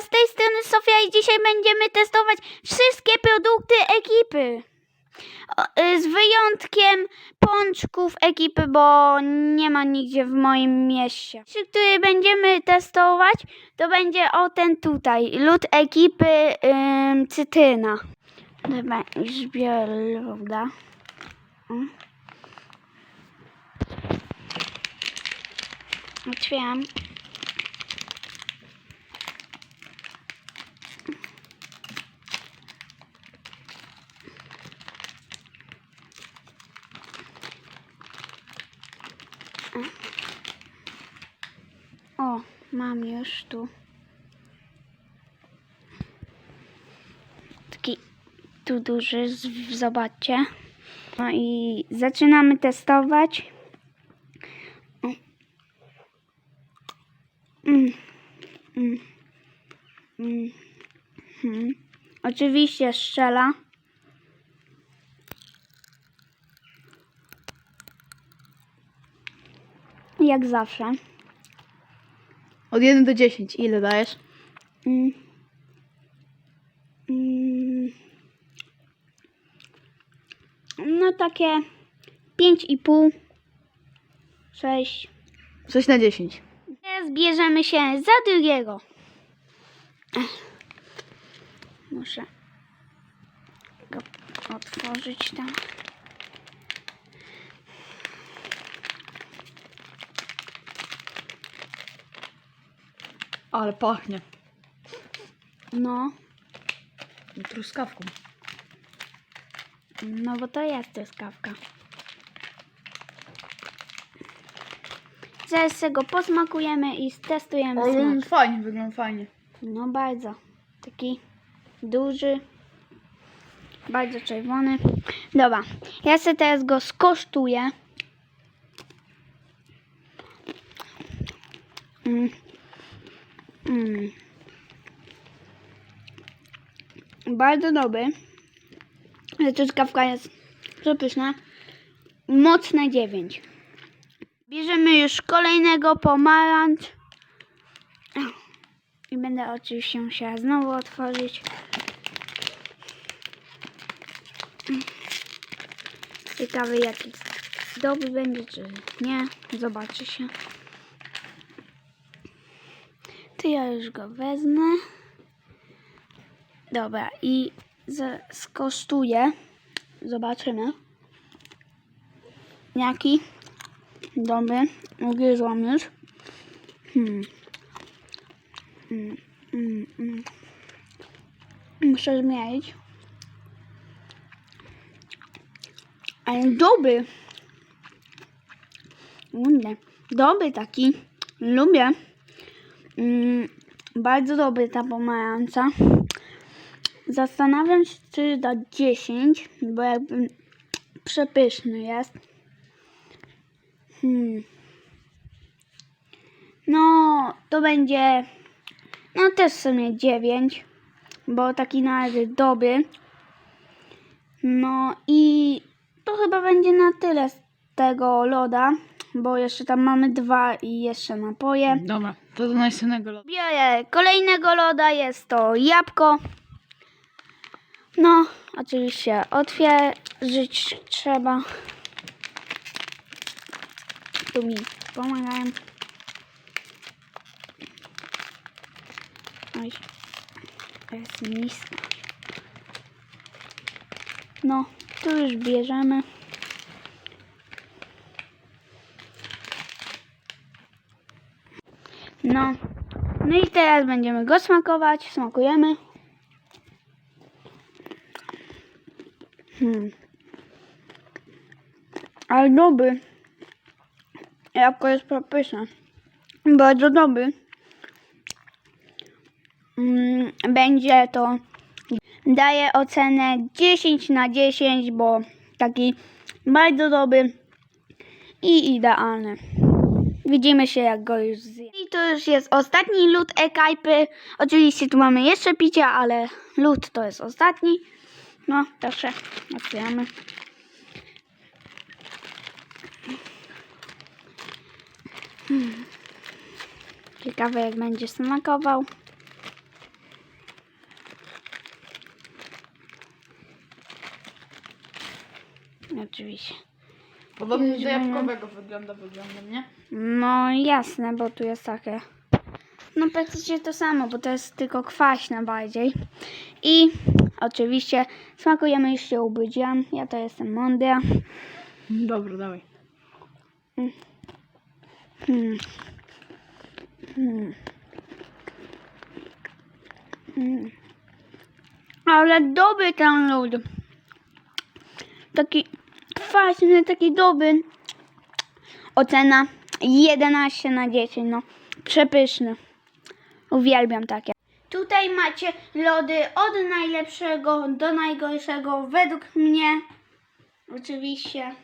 Z tej strony Sofia i dzisiaj będziemy testować wszystkie produkty ekipy. Y, Z wyjątkiem pączków ekipy, bo nie ma nigdzie w moim mieście. Pierwszy, który będziemy testować, to będzie o ten tutaj. Lód ekipy ym, cytryna. Dobra, już biorę loda. O. O, mam już tu. Taki tu duży, zobaczcie. No i zaczynamy testować. Mm. Mm. Mm. Mhm. Oczywiście strzela. Jak zawsze. Od 1 do 10, ile dajesz? Mm. Mm. No takie 5,5, 6. 6 na 10. Teraz bierzemy się za drugiego. Ech. Muszę go otworzyć tam. Ale pachnie. No, Truskawką. no bo to jest truskawka. Zaraz sobie go posmakujemy i stestujemy Ale smak. on fajnie, wygląda fajnie. No bardzo. Taki duży. Bardzo czerwony. Dobra. Ja sobie teraz go skosztuję. Mm. Mm. Bardzo dobry. Ta truskawka jest przepyszna. Mocne 9. Bierzemy już kolejnego pomarańcz. I będę oczywiście musiała znowu otworzyć. Ciekawy jaki dobry będzie, czy nie. Zobaczy się. To ja już go wezmę. Dobra, i skosztuję. Zobaczymy. Jaki dobry. Ugryzłam już. Hmm. Mm, mm, mm. Muszę zmienić. Ale dobry. Dobry taki. Lubię. Bardzo dobry ta pomarańcza. Zastanawiam się, czy da 10, bo jakby przepyszny jest. Hmm. No, to będzie no też w sumie 9, bo taki na razie dobry. No i to chyba będzie na tyle z tego loda, bo jeszcze tam mamy dwa i jeszcze napoje. Dobra, to do następnego lodu. Biorę kolejnego loda, jest to jabłko. No, oczywiście otwierzyć trzeba. Tu mi pomagają. Oj, to jest nisko. No, tu już bierzemy. No, no i teraz będziemy go smakować. Smakujemy. Hmm. Ale dobry. Jabłko jest przepyszne. Bardzo dobry. Mm, Będzie to daję ocenę 10 na 10, bo taki bardzo dobry i idealny. Widzimy się, jak go już zjem. I to już jest ostatni lód e-kajpy. Oczywiście tu mamy jeszcze picia, ale lód to jest ostatni. No, proszę, otwieramy. Hmm. Ciekawe, jak będzie smakował. Oczywiście. Podobnie do jabłkowego wygląda, wygląda, nie? No jasne, bo tu jest takie. No praktycznie to samo, bo to jest tylko kwaśne bardziej. I oczywiście smakujemy już się. Ja to jestem mądra. Dobra, dawaj. Hmm. Hmm. Hmm. Ale dobry ten lód. Taki kwaśny, taki dobry. Ocena 11 na 10. No, przepyszny. Uwielbiam takie. Tutaj macie lody od najlepszego do najgorszego według mnie. Oczywiście.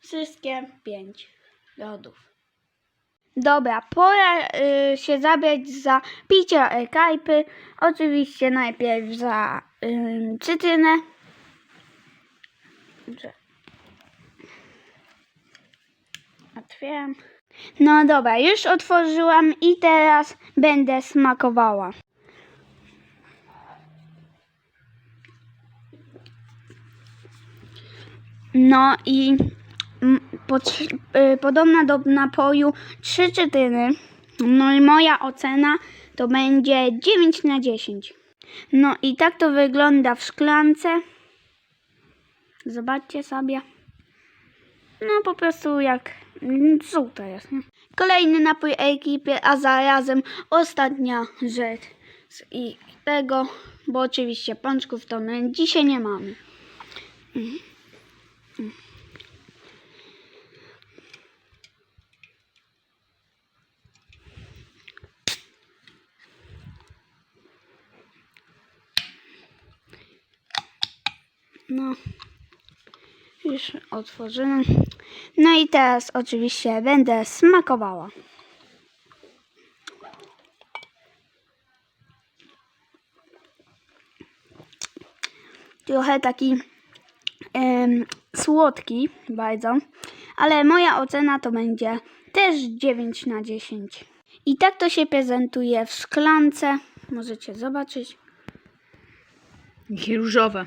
Wszystkie pięć lodów. Dobra, pora y, się zabrać za picie kajpy. Oczywiście najpierw za y, cytrynę. Dobrze. Otwieram. No dobra, już otworzyłam i teraz będę smakowała. No i pot- y, podobna do napoju trzy czytyny. No i moja ocena to będzie 9 na 10. No i tak to wygląda w szklance. Zobaczcie sobie. No po prostu jak mm, żółte jest. Nie? Kolejny napój ekipy, a zarazem ostatnia rzecz z tego, bo oczywiście pączków to my dzisiaj nie mamy. No, już otworzyłem. No i teraz oczywiście będę smakowała. Trochę taki em, słodki bardzo, ale moja ocena to będzie też 9 na 10. I tak to się prezentuje w szklance. Możecie zobaczyć. Jakie różowe.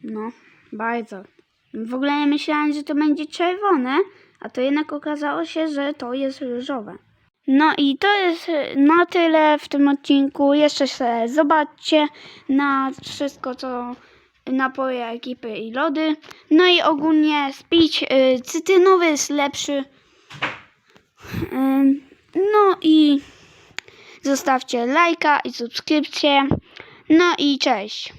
No, bardzo. W ogóle ja myślałam, że to będzie czerwone, a to jednak okazało się, że to jest różowe. No i to jest e, na tyle w tym odcinku. Jeszcze sobie zobaczcie na wszystko, co napoje ekipy i lody. No i ogólnie spić y, cytrynowy jest lepszy. Ym, no i zostawcie lajka i subskrypcję. No i cześć.